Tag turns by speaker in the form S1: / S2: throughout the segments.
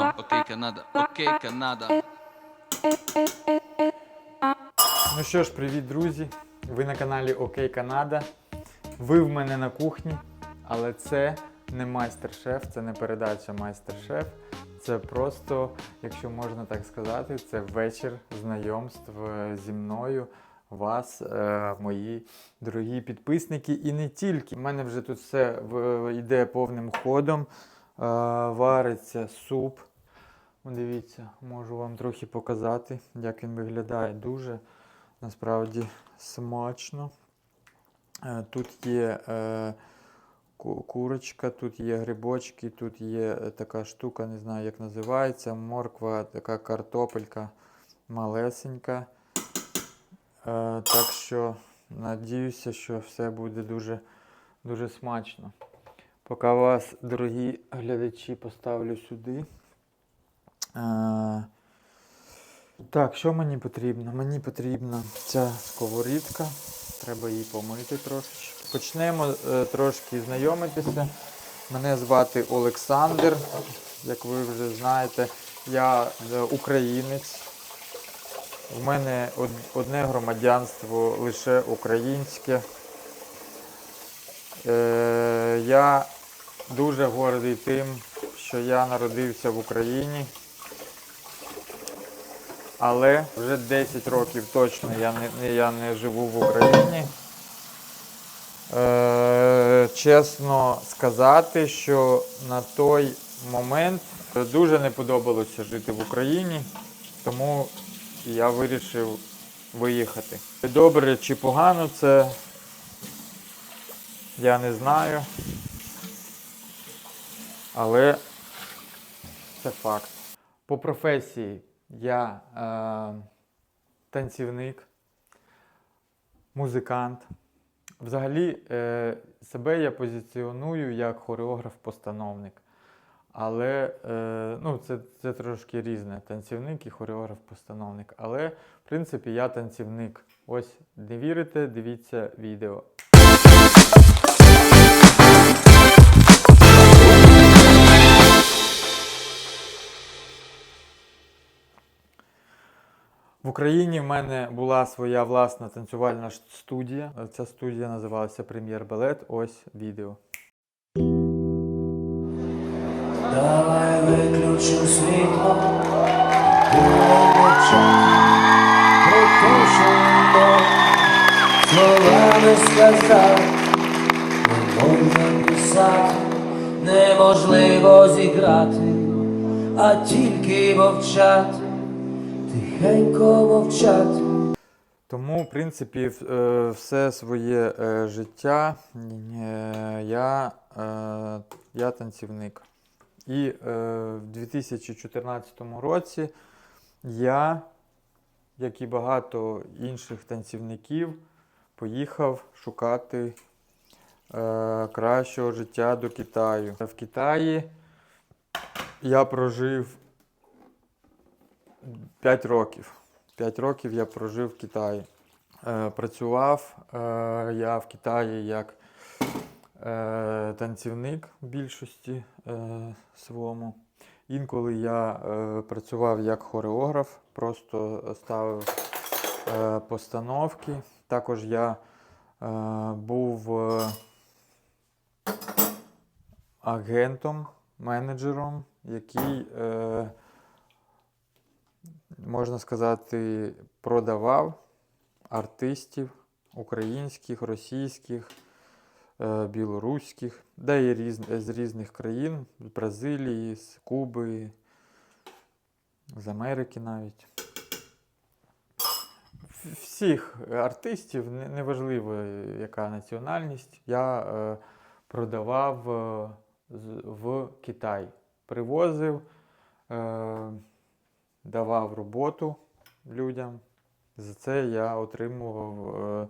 S1: Окей, Канада. Окей, Канада.
S2: Ну що ж, привіт, друзі! Ви на каналі Окей Канада. Ви в мене на кухні, але це не майстер-шеф, це не передача майстер-шеф. Це просто, якщо можна так сказати, це вечір знайомств е, зі мною, вас, е, мої дорогі підписники, і не тільки. У мене вже тут все в- йде повним ходом. Вариться суп. Дивіться, можу вам трохи показати, як він виглядає. Дуже насправді смачно. Е, Тут є е, курочка, тут є грибочки, тут є е, така штука, не знаю, як називається. Морква, така картопелька малесенька. Так що надіюся, що все буде дуже, дуже смачно. Поки вас, дорогі глядачі, поставлю сюди. Е, Так, що мені потрібно? Мені потрібна ця сковорідка. Треба її помити трошечки. Почнемо е, трошки знайомитися. Мене звати Олександр. Як ви вже знаєте, я е, українець. У мене одне громадянство лише українське. Е, я дуже гордий тим, що я народився в Україні. Але вже 10 років точно я не, я не живу в Україні. Е, чесно сказати, що на той момент дуже не подобалося жити в Україні, тому я вирішив виїхати. Добре чи погано це я не знаю. Але це факт. По професії я е, танцівник, музикант. Взагалі е, себе я позиціоную як хореограф-постановник. Але е, ну, це, це трошки різне. Танцівник і хореограф-постановник. Але, в принципі, я танцівник. Ось не вірите, дивіться відео. В Україні в мене була своя власна танцювальна студія. Ця студія називалася Прем'єр Балет. Ось відео.
S3: Давай виключу світло, притушено, словами сказати, не можна писати, неможливо зіграти, а тільки мовчати, тихенько мовчати.
S2: Тому, в принципі, е, все своє е, життя я, е, я танцівник. І в 2014 році я, як і багато інших танцівників, поїхав шукати кращого життя до Китаю. В Китаї я прожив 5 років. 5 років я прожив в Китаї. Е, працював е, я в Китаї як е, танцівник в більшості своєму. Інколи я працював як хореограф, просто ставив постановки. Також я був агентом, менеджером, який, можна сказати, продавав артистів українських, російських, е, білоруських, да і різ, з різних країн, з Бразилії, з Куби, з Америки навіть. Всіх артистів, неважливо яка національність, я е, продавав е, в Китай. Привозив, давав роботу людям. За це я отримував е,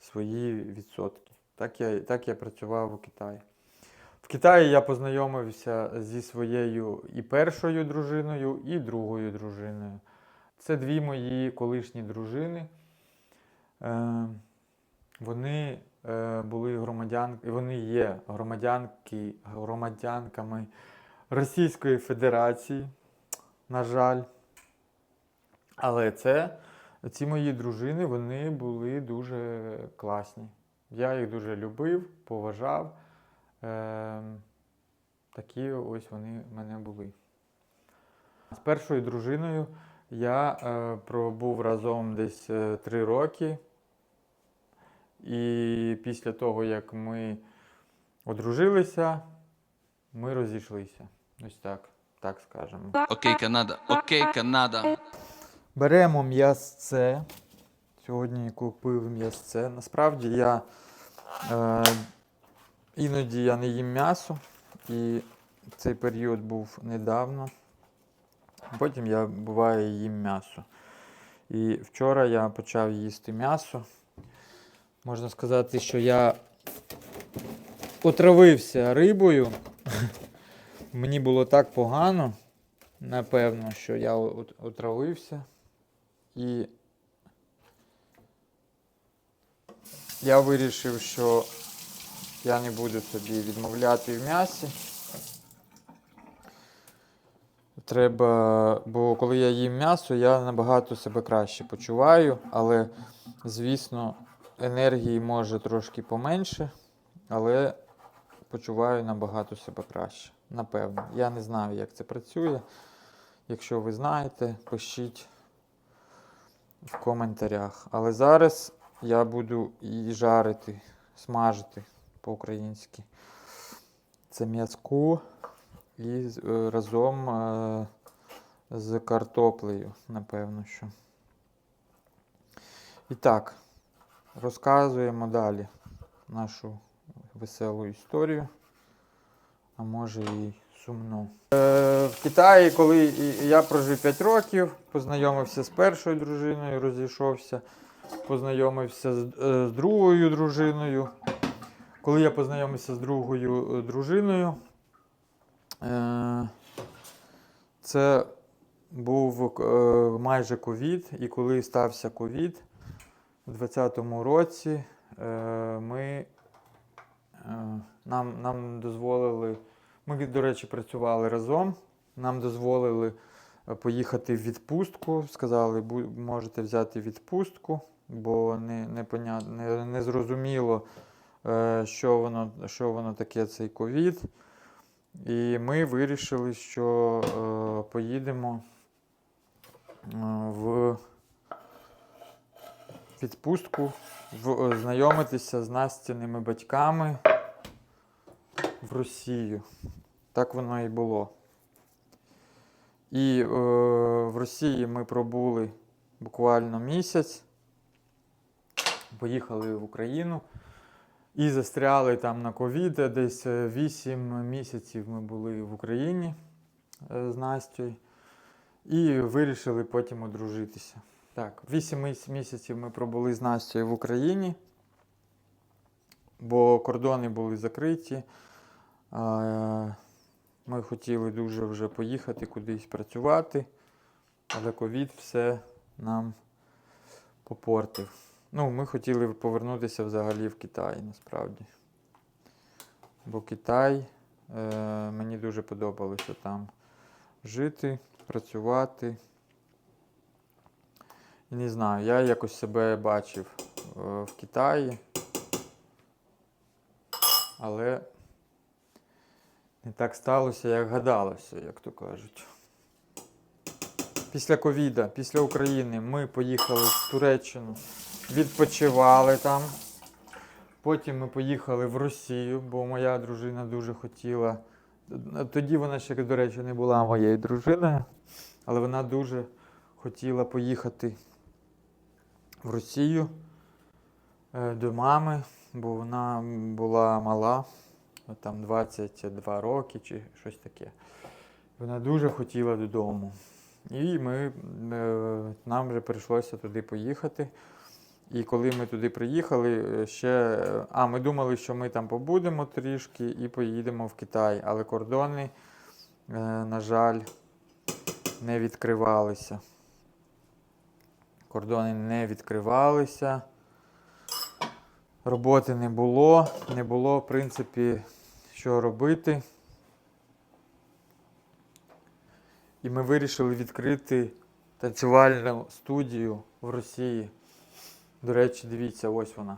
S2: свої відсотки. Так я, так я працював у Китаї. В Китаї я познайомився зі своєю і першою дружиною, і другою дружиною. Це дві мої колишні дружини. Е, вони е, були громадянки, вони є громадянки, громадянками Російської Федерації. на жаль. Але це, ці мої дружини, вони були дуже класні. Я їх дуже любив, поважав. Ем, такі ось вони в мене були. З першою дружиною я е, пробув разом десь е, три роки. І після того, як ми одружилися, ми розійшлися. Ось так, так скажемо.
S1: Окей, Канада. Окей, Канада.
S2: Беремо м'ясце. Сьогодні купив м'ясце. Насправді я е, іноді я не їм м'ясо, і цей період був недавно. Потім я буває їм м'ясо. І вчора я почав їсти м'ясо. Можна сказати, що я отравився рибою. Мені було так погано, напевно, що я от- отравився. І я вирішив, що я не буду собі відмовляти в м'ясі. Треба, бо коли я їм м'ясо, я набагато себе краще почуваю, але, звісно, енергії може трошки поменше, але почуваю набагато себе краще. Напевно. Я не знаю, як це працює. Якщо ви знаєте, пишіть в коментарях. Але зараз я буду і жарити, смажити по-українськи. Це м'язку і е, разом е, з картоплею, напевно, що. І так, розказуємо далі нашу веселу історію, а може і сумну. Е, в Китаї, коли я прожив 5 років, познайомився з першою дружиною, розійшовся, познайомився з, е, з другою дружиною. Коли я познайомився з другою е, дружиною, е, це був е, майже ковід, і коли стався ковід у 2020 році, е, ми, е, нам, нам дозволили. Ми, до речі, працювали разом. Нам дозволили е, поїхати в відпустку. Сказали, можете взяти відпустку, бо не, не, поня... не, не зрозуміло, е, що, воно, що воно таке цей ковід. І ми вирішили, що е, поїдемо е, в відпустку, в, знайомитися з Настіними батьками в Росію. Так воно і було. І е, в Росії ми пробули буквально місяць, поїхали в Україну і застряли там на ковід. Десь 8 місяців ми були в Україні е, з Настю. І вирішили потім одружитися. Так, 8 місяців ми пробули з Настю в Україні, бо кордони були закриті. Ми хотіли дуже вже поїхати кудись працювати, але ковід все нам попортив. Ну, ми хотіли повернутися взагалі в Китай, насправді. Бо Китай е, мені дуже подобалося там жити, працювати. І не знаю, я якось себе бачив е, в Китаї. Але не так сталося, як гадалося, як то кажуть. Після ковіда, після України ми поїхали в Туреччину, відпочивали там. Потім ми поїхали в Росію, бо моя дружина дуже хотіла. Тоді вона ще, до речі, не була моєю дружиною, але вона дуже хотіла поїхати в Росію е, до мами, бо вона була мала, там 22 роки чи щось таке. Вона дуже хотіла додому. І ми, е, нам вже прийшлося туди поїхати. І коли ми туди приїхали, е, ще. е, А, ми думали, що ми там побудемо трішки і поїдемо в Китай. Але кордони, на жаль, не відкривалися. Кордони не відкривалися. Роботи не було. Не було, в принципі, що робити. І ми вирішили відкрити танцювальну студію в Росії. До речі, дивіться, ось вона.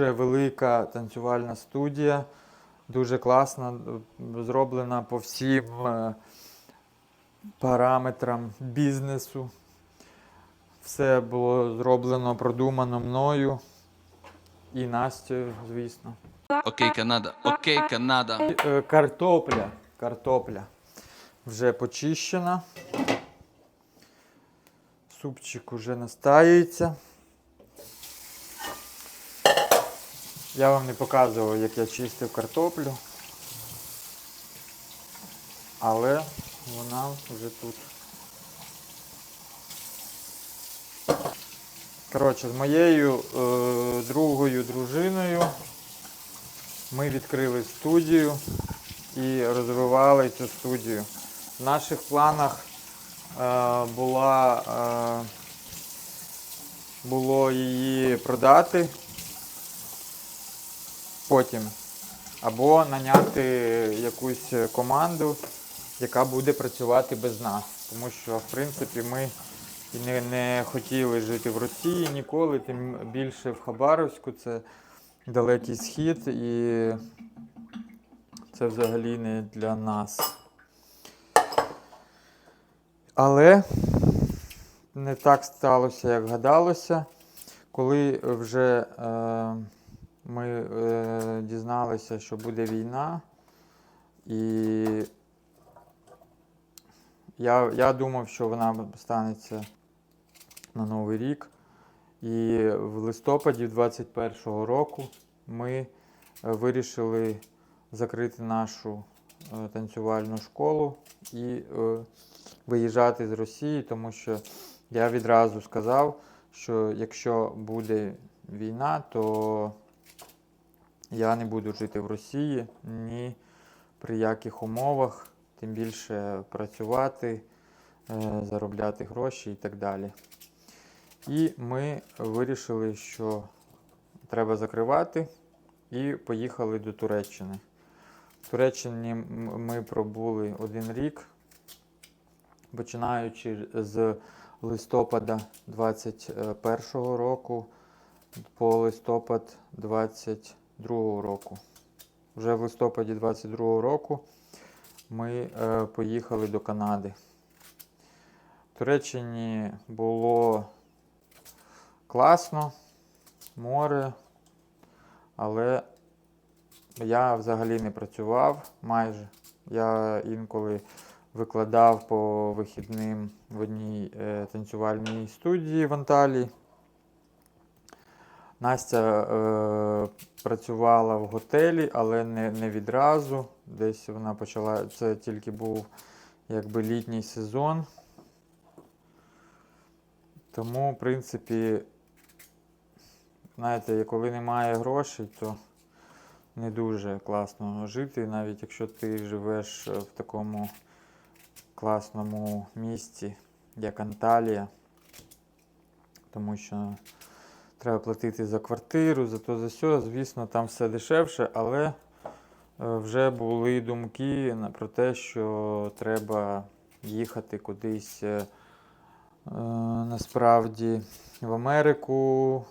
S2: Дуже велика танцювальна студія, дуже класна, зроблена по всім е, параметрам бізнесу. Все було зроблено, продумано мною і Настю, звісно.
S1: Окей, Канада. Окей, Канада.
S2: Е, Картопля. Картопля вже почищена. Супчик уже настаюється. Я вам не показував, як я чистив картоплю. Але вона вже тут. Коротше, з моєю е, другою дружиною ми відкрили студію і розвивали цю студію. В наших планах е, була, е, було її продати потім. Або наняти якусь команду, яка буде працювати без нас. Тому що, в принципі, ми не, не хотіли жити в Росії ніколи, тим більше в Хабаровську. Це далекий схід і це взагалі не для нас. Але не так сталося, як гадалося. Коли вже е, ми е, дізналися, що буде війна, і я, я думав, що вона станеться на Новий рік. І в листопаді 21-го року ми е, вирішили закрити нашу е, танцювальну школу і е, виїжджати з Росії, тому що я відразу сказав, що якщо буде війна, то я не буду жити в Росії ні при яких умовах, тим більше працювати, е, заробляти гроші і так далі. І ми вирішили, що треба закривати, і поїхали до Туреччини. В Туреччині ми пробули один рік, починаючи з листопада 21 року по листопад 22 року. Вже в листопаді 22 року ми е, поїхали до Канади. В Туреччині було класно, море, але я взагалі не працював майже. Я інколи викладав по вихідним в одній е, танцювальній студії в Анталії. Настя е, працювала в готелі, але не, не відразу. Десь вона почала. Це тільки був якби літній сезон. Тому, в принципі, знаєте, коли немає грошей, то не дуже класно жити, навіть якщо ти живеш в такому класному місті, як Анталія. Тому що треба платити за квартиру, за то, за все. Звісно, там все дешевше, але е, вже були думки про те, що треба їхати кудись е, е, насправді в Америку,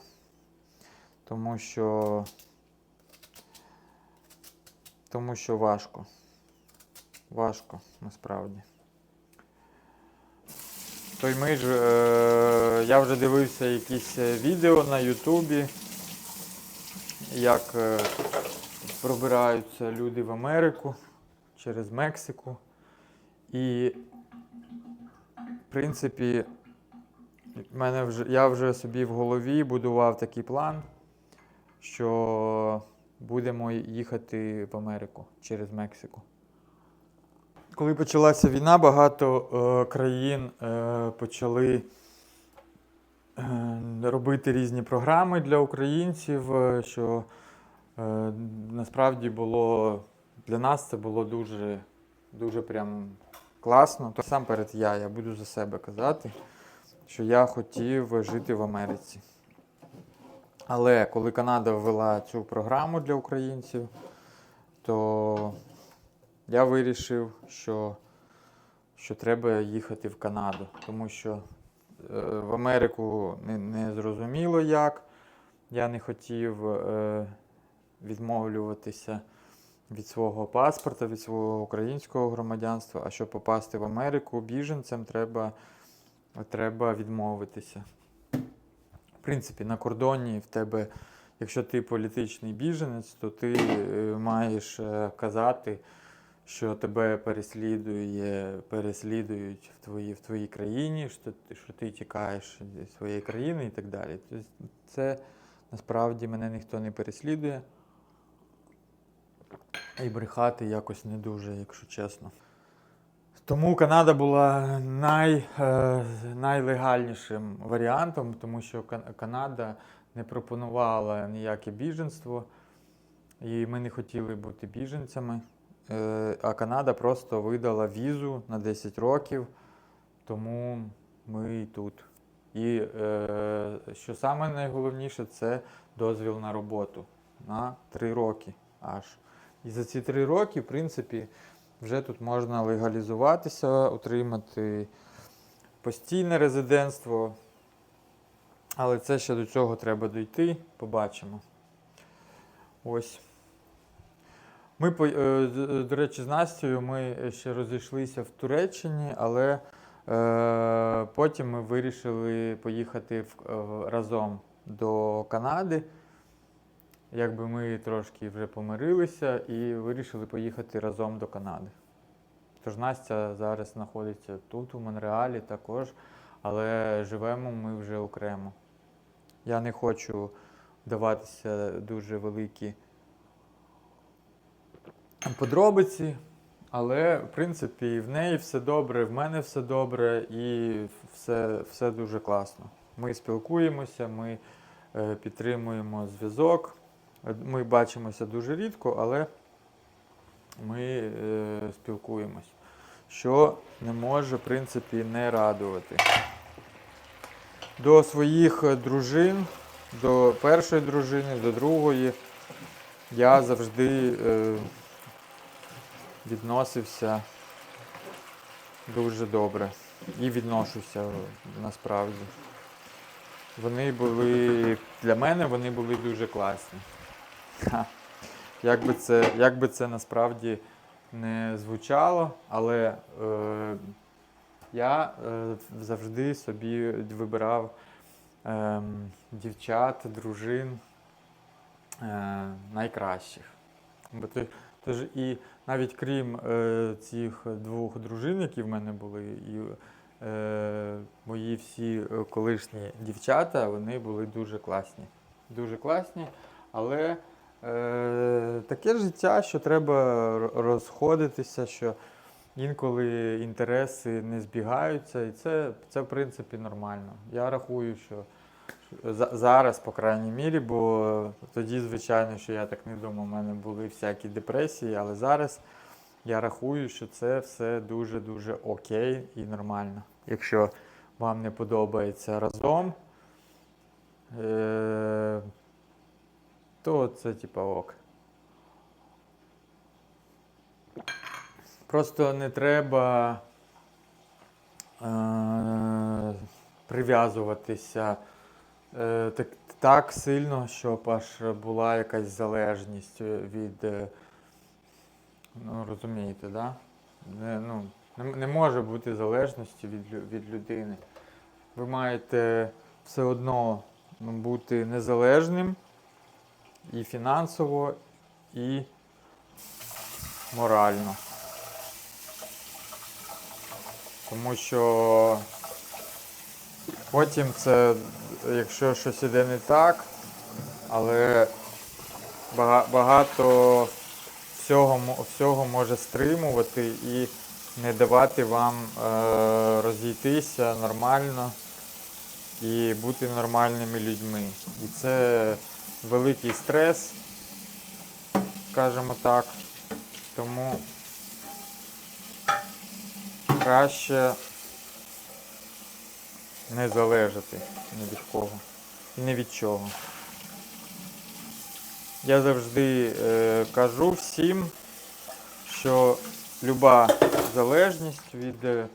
S2: тому що, тому що важко. Важко насправді. Той ми ж, е, я вже дивився якісь е, відео на Ютубі, як е, пробираються люди в Америку через Мексику. І, в принципі, мене вже, я вже собі в голові будував такий план, що будемо їхати в Америку через Мексику. Коли почалася війна, багато е, країн е, почали е, робити різні програми для українців, е, що е, насправді було для нас це було дуже, дуже прям класно. То сам перед я, я буду за себе казати, що я хотів жити в Америці. Але коли Канада ввела цю програму для українців, то я вирішив, що, що треба їхати в Канаду, тому що е, в Америку не, не зрозуміло як. Я не хотів е, відмовлюватися від свого паспорта, від свого українського громадянства. А щоб попасти в Америку біженцям, треба, треба відмовитися. В принципі, на кордоні в тебе, якщо ти політичний біженець, то ти е, маєш е, казати, що тебе переслідує, переслідують в твоїй, в твоїй країні, що ти, що ти тікаєш зі своєї країни і так далі. Тобто це насправді мене ніхто не переслідує. І брехати якось не дуже, якщо чесно. Тому Канада була най, е, найлегальнішим варіантом, тому що Канада не пропонувала ніяке біженство, і ми не хотіли бути біженцями. Е, а Канада просто видала візу на 10 років, тому ми і тут. І е, що саме найголовніше, це дозвіл на роботу на 3 роки аж. І за ці 3 роки, в принципі, вже тут можна легалізуватися, отримати постійне резидентство. Але це ще до цього треба дійти, побачимо. Ось. Ми, по- е, до речі, з Настю ми ще розійшлися в Туреччині, але е, потім ми вирішили поїхати е, разом до Канади. Якби ми трошки вже помирилися і вирішили поїхати разом до Канади. Тож Настя зараз знаходиться тут, у Монреалі також, але живемо ми вже окремо. Я не хочу вдаватися дуже великі подробиці, але в принципі в неї все добре, в мене все добре і все, все дуже класно. Ми спілкуємося, ми е, підтримуємо зв'язок. Е, Ми бачимося дуже рідко, але ми е, спілкуємось, що не може, в принципі, не радувати. До своїх дружин, до першої дружини, до другої, я завжди е, відносився дуже добре і відношуся насправді. Вони були для мене вони були дуже класні. Як би це, як би це насправді не звучало, але е, я е, завжди собі вибирав е, дівчат, дружин е, найкращих. Бо то, тож і навіть крім е, цих двох дружин, які в мене були, і е, мої всі е, колишні дівчата, вони були дуже класні. Дуже класні, але е, таке життя, що треба розходитися, що інколи інтереси не збігаються, і це, це в принципі нормально. Я рахую, що зараз, по крайній мірі, бо тоді, звичайно, що я так не думав, у мене були всякі депресії, але зараз я рахую, що це все дуже-дуже окей і нормально. Якщо вам не подобається разом, е- то це типа ок. Просто не треба е- прив'язуватися е- так, так сильно, щоб аж була якась залежність від. е, Ну, розумієте, да? Не, ну, не, не може бути залежності від, від людини. Ви маєте все одно ну, бути незалежним і фінансово, і морально. Тому що потім це, якщо щось іде не так, але багато всього, всього може стримувати і не давати вам е, розійтися нормально і бути нормальними людьми. І це великий стрес, скажімо так. Тому краще не залежати ні від кого і ні від чого. Я завжди е, кажу всім, що люба залежність від е,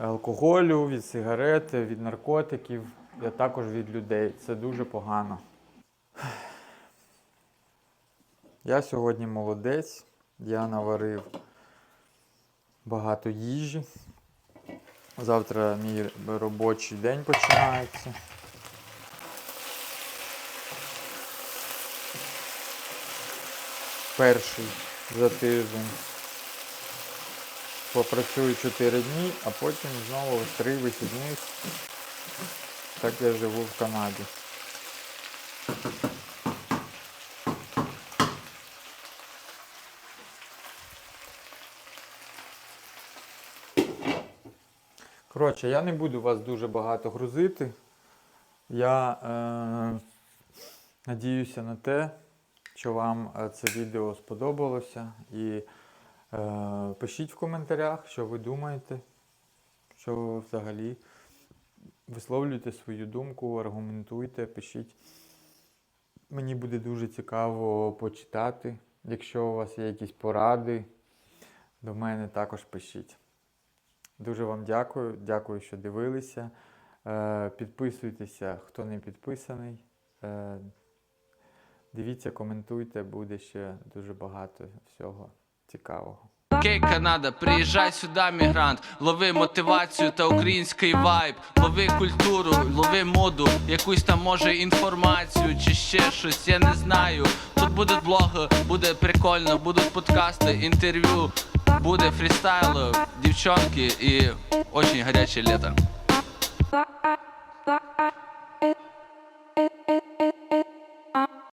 S2: алкоголю, від сигарет, від наркотиків, а також від людей. Це дуже погано. Я сьогодні молодець, я наварив багато їжі. Завтра мій робочий день починається. Перший за тиждень. Попрацюю 4 дні, а потім знову 3 вихідних. Так я живу в Канаді. Коротше, я не буду вас дуже багато грузити. Я е, надіюся на те, що вам е, це відео сподобалося. І е, пишіть в коментарях, що ви думаєте, що ви взагалі висловлюйте свою думку, аргументуйте, пишіть. Мені буде дуже цікаво почитати. Якщо у вас є якісь поради, до мене також пишіть. Дуже вам дякую. Дякую, що дивилися. Е, Підписуйтеся, хто не підписаний. Е, Дивіться, коментуйте, буде ще дуже багато всього цікавого.
S1: Окей, Канада, приїжджай сюди, мігрант, лови мотивацію та український вайб, лови культуру, лови моду, якусь там може інформацію чи ще щось, я не знаю. Тут будуть блоги, буде прикольно, будуть подкасти, інтерв'ю, буде фрістайл, дівчонки и очень горячее
S4: лето.